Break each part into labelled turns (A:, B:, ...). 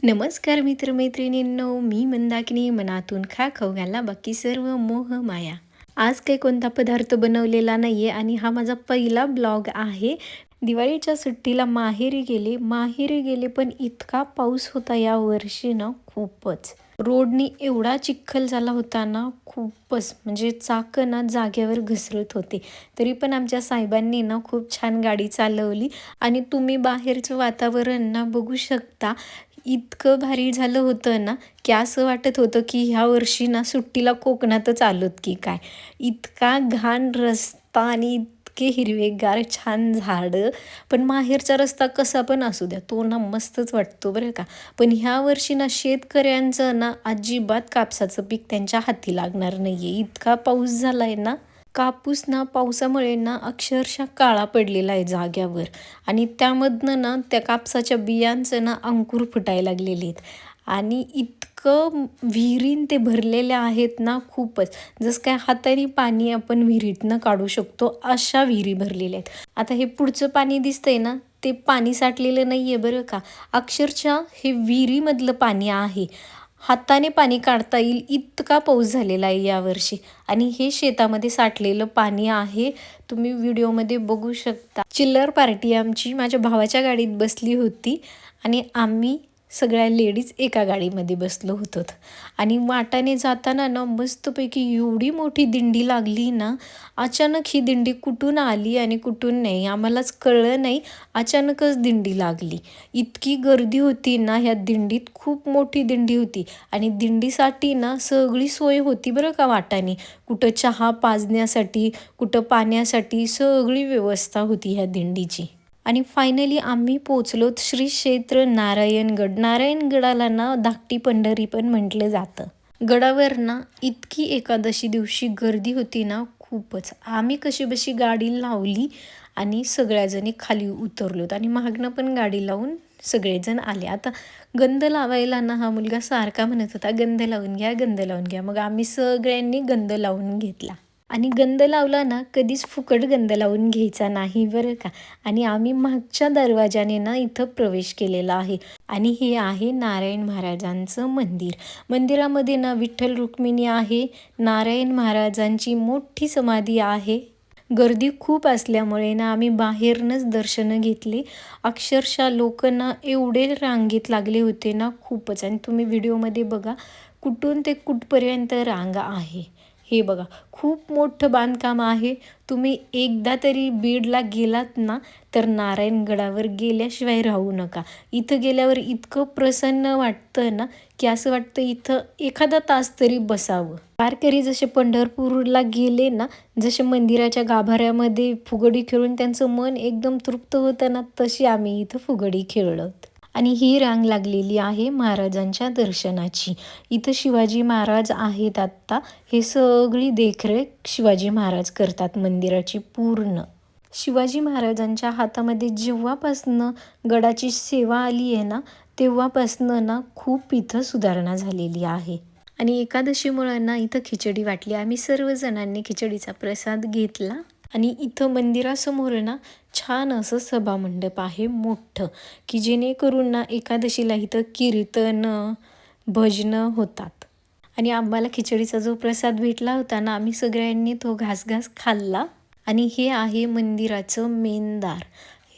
A: नमस्कार मित्रमैत्रिणींनो मी मंदाकिनी मनातून खा खाऊ घाला बाकी सर्व मोह माया. आज काही कोणता पदार्थ बनवलेला नाही आहे आणि हा माझा पहिला ब्लॉग आहे. दिवाळीच्या सुट्टीला माहेरी गेले. माहेरी गेले पण इतका पाऊस होता या वर्षी ना खूपच. रोडनी एवढा चिखल झाला होता ना खूपच. म्हणजे चाकं ना जागेवर घसरत होते. तरी पण आमच्या साहेबांनी ना खूप छान गाडी चालवली. आणि तुम्ही बाहेरचं वातावरण ना बघू शकता. इतकं भारी झालं होतं ना की असं वाटत होतं की ह्या वर्षी ना सुट्टीला कोकणातच आलोत की काय. इतका घाण रस्ता आणि इतके हिरवेगार छान झाडं. पण माहेरचा रस्ता कसा पण असू द्या तो ना मस्तच वाटतो बरं का. पण ह्या वर्षी ना शेतकऱ्यांचं ना अजिबात कापसाचं पीक त्यांच्या हाती लागणार नाही आहे इतका पाऊस झाला आहे ना. कापूस ना पावसामुळे ना अक्षरशः काळा पडलेला आहे जाग्यावर. आणि त्यामधनं ना त्या कापसाच्या बियांचं ना अंकुर फुटायला लागलेले आहेत. आणि इतकं विहिरीन ते भरलेले आहेत ना खूपच. जसं काय हाताने पाणी आपण विहिरीतनं काढू शकतो अशा विहिरी भरलेल्या आहेत. आता हे पुढचं पाणी दिसतंय ना ते पाणी साठलेलं नाही आहे बरं का. अक्षरशः हे विहिरीमधलं पाणी आहे. हाताने पाणी काढता येईल इतका पाऊस झालेला आहे यावर्षी आणि हे शेतामध्ये साठलेलं पाणी आहे तुम्ही व्हिडिओमध्ये बघू शकता. चिल्लर पार्टी आमची माझ्या भावाच्या गाडीत बसली होती आणि आम्ही सगळ्या लेडीज एका गाडीमध्ये बसलो होतो आणि वाटाने जाताना ना मस्तपैकी एवढी मोठी दिंडी लागली ना अचानक ही दिंडी कुठून आली आणि कुठून नाही आम्हालाच कळलं नाही अचानकच दिंडी लागली. इतकी गर्दी होती ना ह्या दिंडीत खूप मोठी दिंडी होती. आणि दिंडीसाठी ना सगळी सोय होती बरं का वाटाने. कुठं चहा पाजण्यासाठी कुठं पाण्यासाठी सगळी व्यवस्था होती ह्या दिंडीची. आणि फायनली आम्ही पोचलोत श्री क्षेत्र नारायणगड नारायणगडाला ना धाकटी पंढरी पण म्हटलं जातं. गडावर ना इतकी एकादशी दिवशी गर्दी होती ना खूपच. आम्ही कशी बशी गाडी लावली आणि सगळ्याजणी खाली उतरलोत आणि मागणं पण गाडी लावून सगळेजण आले. आता गंध लावायला ना हा मुलगा सारखा म्हणत होता गंध लावून घ्या गंध लावून घ्या. मग आम्ही सगळ्यांनी गंध लावून घेतला. आणि गंध लावला ना कधीच फुकट गंध लावून घ्यायचा नाही बरं का. आणि आम्ही मागच्या दरवाजाने ना इथं प्रवेश केलेला आहे. आणि हे आहे नारायण महाराजांचं मंदिर. मंदिरामध्ये ना विठ्ठल रुक्मिणी आहे. नारायण महाराजांची मोठी समाधी आहे. गर्दी खूप असल्यामुळे ना आम्ही बाहेरनंच दर्शनं घेतली. अक्षरशः लोक ना एवढे रांगेत लागले होते ना खूपच. आणि तुम्ही व्हिडिओमध्ये बघा कुठून ते कुठपर्यंत रांग आहे. हे बघा खूप मोठं बांधकाम आहे. तुम्ही एकदा तरी बीडला गेलात ना तर नारायणगडावर गेल्याशिवाय राहू नका. इथं गेल्यावर इतकं प्रसन्न वाटतं ना की असं वाटतं इथं एखादा तास तरी बसावं. वारकरी जसे पंढरपूरला गेले ना जसे मंदिराच्या गाभाऱ्यामध्ये फुगडी खेळून त्यांचं मन एकदम तृप्त होतं ना तशी आम्ही इथं फुगडी खेळलो आणि ही रांग लागलेली आहे महाराजांच्या दर्शनाची. इथं शिवाजी महाराज आहेत आत्ता हे सगळी देखरेख शिवाजी महाराज करतात मंदिराची पूर्ण. शिवाजी महाराजांच्या हातामध्ये जेव्हापासनं गडाची सेवा आली आहे ना तेव्हापासनं ना खूप इथं सुधारणा झालेली आहे. आणि एकादशीमुळं ना इथं खिचडी वाटली. आम्ही सर्वजणांनी खिचडीचा प्रसाद घेतला. आणि इथं मंदिरासमोर ना छान असं सभामंडप आहे मोठं. की जेणेकरून ना एकादशीला इथं कीर्तन भजनं होतात. आणि आम्हाला खिचडीचा जो प्रसाद भेटला होता ना आम्ही सगळ्यांनी तो घासघास खाल्ला. आणि हे आहे मंदिराचं मेनदार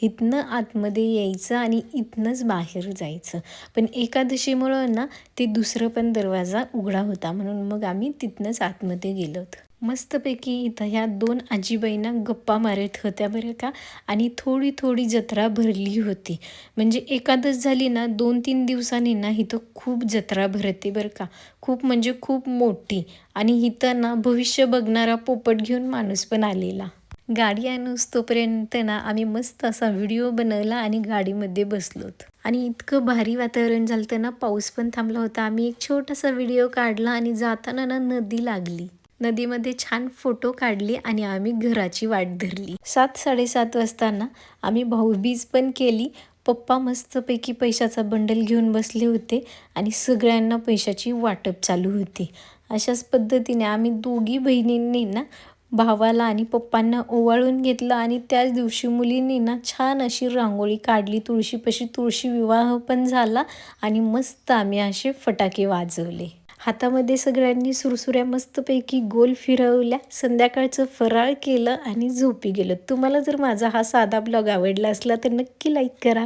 A: इथनं आतमध्ये यायचं आणि इथनंच बाहेर जायचं. पण एकादशीमुळं ना ते दुसरं पण दरवाजा उघडा होता. म्हणून मग आम्ही तिथनंच आतमध्ये गेलो मस्तपैकी इथं ह्या दोन आजीबाईंना गप्पा मारत होत्या बरं का? आणि थोडी थोडी जत्रा भरली होती. म्हणजे एकादश झाली ना दोन तीन दिवसांनी ना इथं खूप जत्रा भरते बरं का? खूप म्हणजे खूप मोठी. आणि इथं ना भविष्य बघणारा पोपट घेऊन माणूस पण आलेला. गाडी आणूस तोपर्यंत ना आम्ही मस्त असा व्हिडिओ बनवला आणि गाडीमध्ये बसलोत. आणि इतकं भारी वातावरण झालं ना पाऊस पण थांबला होता. आम्ही एक छोटासा व्हिडिओ काढला आणि जाताना ना नदी लागली. नदीमध्ये छान फोटो काढले आणि आम्ही घराची वाट धरली. सात साडेसात वाजताना आम्ही भाऊबीज पण केली. पप्पा मस्तपैकी पैशाचा बंडल घेऊन बसले होते आणि सगळ्यांना पैशाची वाटप चालू होती. अशाच पद्धतीने आम्ही दोघी बहिणींनी ना भावाला आणि पप्पांना ओवाळून घेतलं आणि त्याच दिवशी मुलींनी ना छान अशी रांगोळी काढली. तुळशीपाशी तुळशी विवाह पण झाला आणि मस्त आम्ही असे फटाके वाजवले. हातामध्ये सगळ्यांनी सुरसुऱ्या मस्तपैकी गोल फिरवल्या. संध्याकाळचं फराळ केलं आणि झोपी गेलं. तुम्हाला जर माझा हा साधा ब्लॉग आवडला असला तर नक्की लाईक करा.